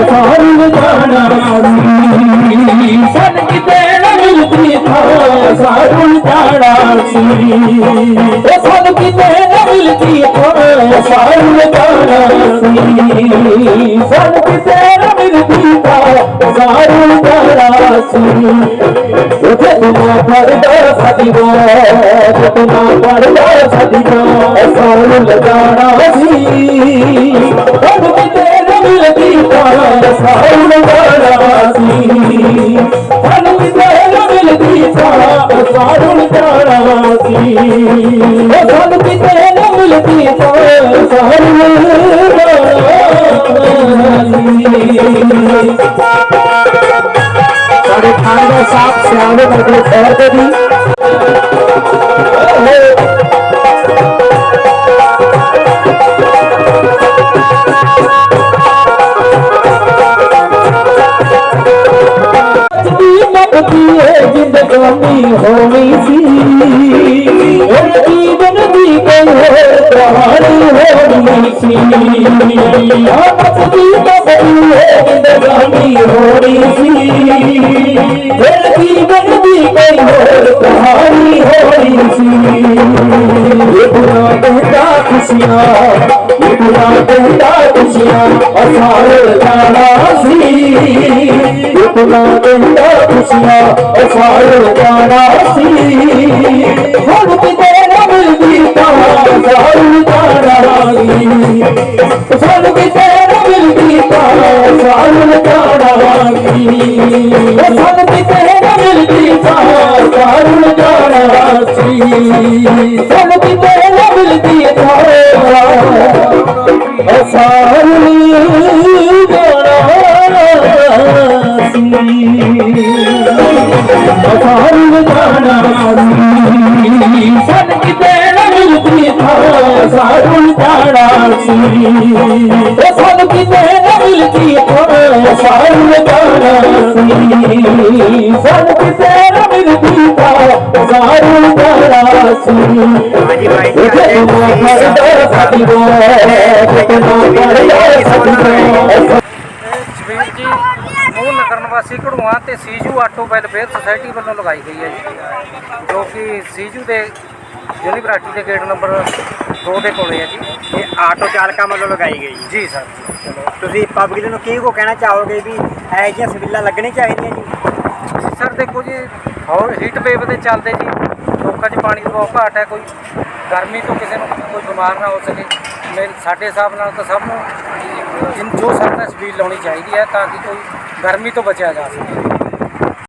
ਅਸਾਰੂ ਜਾਣਾ ਸੀ ਸਨ ਕਿਤੇ ਨਾ ਮਿਲਦੀ ਥਾਂ ਅਸਾਰੂ ਜਾਣਾ ਸੀ ਉਹ ਸਨ ਕਿਤੇ ਨਾ ਮਿਲਦੀ ਥਾਂ ਅਸਾਰੂ ਜਾਣਾ ਸੀ ਸਨ ਕਿਤੇ ਨਾ ਮਿਲਦੀ ਥਾਂ ਅਸਾਰੂ ਜਾਣਾ ਸੀ ਉਥੇ ਤੁਮਾ ਪਰਦਾ ਸਦੀਵਾ ਤੁਮਾ ਪੜਦਾ ਸਦੀਵਾ ਅਸਾਰੂ ਲਗਾਣਾ ਸੀ ਥਾਂ ਅਸਾਰੂ ਲਗਾਣਾ ਸੀ ਸਾਨੂੰ ਕਿਤੇ ਨਾ ਮਿਲਦੀ ਥਾਂ ਅਸਾਰੂ ਲਗਾਣਾ ਸੀ ਉਹ ਮਿਲਦੀ ਥਾਂ ਅਸਾਰੂ ਲਗਾਣਾ ਸੀ ਸਾਡੇ ਖਾਨਦਾਨ ਸਿਆਣੇ ਵਰਗੇ ਸ਼ਹਿਰ ਦੇ ਵੀ। ਜ਼ਿੰਦਗਾਨੀ ਹੋਣੀ ਸੀ। ਉਹ ਜੀਵਨ ਦੀ ਕੋਈ ਕਹਾਣੀ ਹੋਈ ਸੀ। ਆ ਮਕਤੀ ਮਕਤੀ ਹੈ ਜ਼ਿੰਦਗਾਨੀ ਹੋਣੀ ਸੀ। ਉਹ ਜੀਵਨ ਦੀ ਕੋਈ ਕਹਾਣੀ ਹੋਣੀ ਸੀ। ਇਹ ਬੁਰਾ ਕਹਿੰਦਾ ਖੁਸ਼ੀਆਂ ਇਹ ਬੁਰਾ ਕਹਿੰਦਾ ਖੁਸ਼ੀਆਂ, ਅਸਾਰ ਜਾਣਾ ਸੀ। ਇਹ ਬੁਰਾ ਕਹਿੰਦਾ ਖੁਸ਼ੀਆਂ ਅਸਾਰ ਜਾਣਾ ਸੀ। ਹੁਣ ਕਿਤੇ ਨਾ ਮਿਲਦੀ ਤਾਂ ਅਸਾਰ ਜਾਣਾ ਸੀ ਸਾਨੂੰ ਕਿਤੇ ਨਾ ਮਿਲਦੀ ਤਾਂ ਅਸਾਰ ਜਾਣਾ ਸੀ ਸਾਨੂੰ ਕਿਤੇ ਨਾ ਮਿਲਦੀ ਤਾਂ ਅਸਾਰ ਜਾਣਾ ਸੀ ਸਾਨੂੰ ਕਿਤੇ ਨਾ ਮਿਲਦੀ ਤਾਂ ਅਸਾਰ ਸੀ ਸਾਨੂੰ ਕਿਤੇ ਨਾ ਮਿਲਦੀ ਤਾਂ ਅਸਾਰ ਜਾਣਾ ਸੀ ਉਹ ਸਾਨੂੰ ਕਿਤੇ ਨਾ ਮਿਲਦੀ ਤਾਂ ਅਸਾਰ ਜਾਣਾ ਸੀ ਸਾਨੂੰ ਕਿਤੇ ਨਾ ਮਿਲਦੀ ਤਾਂ ਅਸਾਰ ਜਾਣਾ ਸੀ ਅਸੀਂ ਪੜਦਾ ਸਦੀਵਾ ਤੁਮਾ ਪੜਦਾ ਸਦੀਵਾ ਜਵੇਲ ਜੀ ਨਿਵਾਸੀ ਘੜੂਆਂ ਤੇ ਸੀਜੂ ਆਟੋ ਵੈਲਫੇਅਰ ਸੁਸਾਇਟੀ ਵੱਲੋਂ ਲਗਾਈ ਗਈ ਹੈ ਜੀ ਜੋ ਕਿ ਸੀਜੂ ਦੇ ਯੂਨੀਵਰਸਿਟੀ ਦੇ ਗੇਟ ਨੰਬਰ 2 ਦੇ ਕੋਲੇ ਹੈ ਜੀ। ਇਹ ਆਟੋ ਚਾਲਕਾਂ ਵੱਲੋਂ ਲਗਾਈ ਗਈ ਜੀ ਸਰ। ਤੁਸੀਂ ਪਬਲਿਕ ਨੂੰ ਕੀ ਕੋ ਕਹਿਣਾ ਚਾਹੋਗੇ ਵੀ ਇਹੋ ਜਿਹੀਆਂ ਸਬੀਲਾਂ ਲੱਗਣੀਆਂ ਚਾਹੀਦੀਆਂ ਜੀ? ਸਰ ਦੇਖੋ ਜੀ ਹੋਰ ਹੀਟ ਵੇਵ ਦੇ ਚੱਲਦੇ ਜੀ ਲੋਕਾਂ 'ਚ ਪਾਣੀ ਦੀ ਬਹੁਤ ਘਾਟ ਹੈ ਕੋਈ ਗਰਮੀ ਤੋਂ ਕਿਸੇ ਨੂੰ ਕੋਈ ਬਿਮਾਰ ਨਾ ਹੋ ਸਕੇ। ਮੇਰੇ ਸਾਡੇ ਹਿਸਾਬ ਨਾਲ ਤਾਂ ਸਭ ਨੂੰ ਜਿਨ ਜੋ ਸਰਕਾਰ ਸਪੀਡ ਲਾਉਣੀ ਚਾਹੀਦੀ ਹੈ ਤਾਂ ਕਿ ਕੋਈ ਗਰਮੀ ਤੋਂ ਬਚਿਆ ਜਾ ਸਕੇ।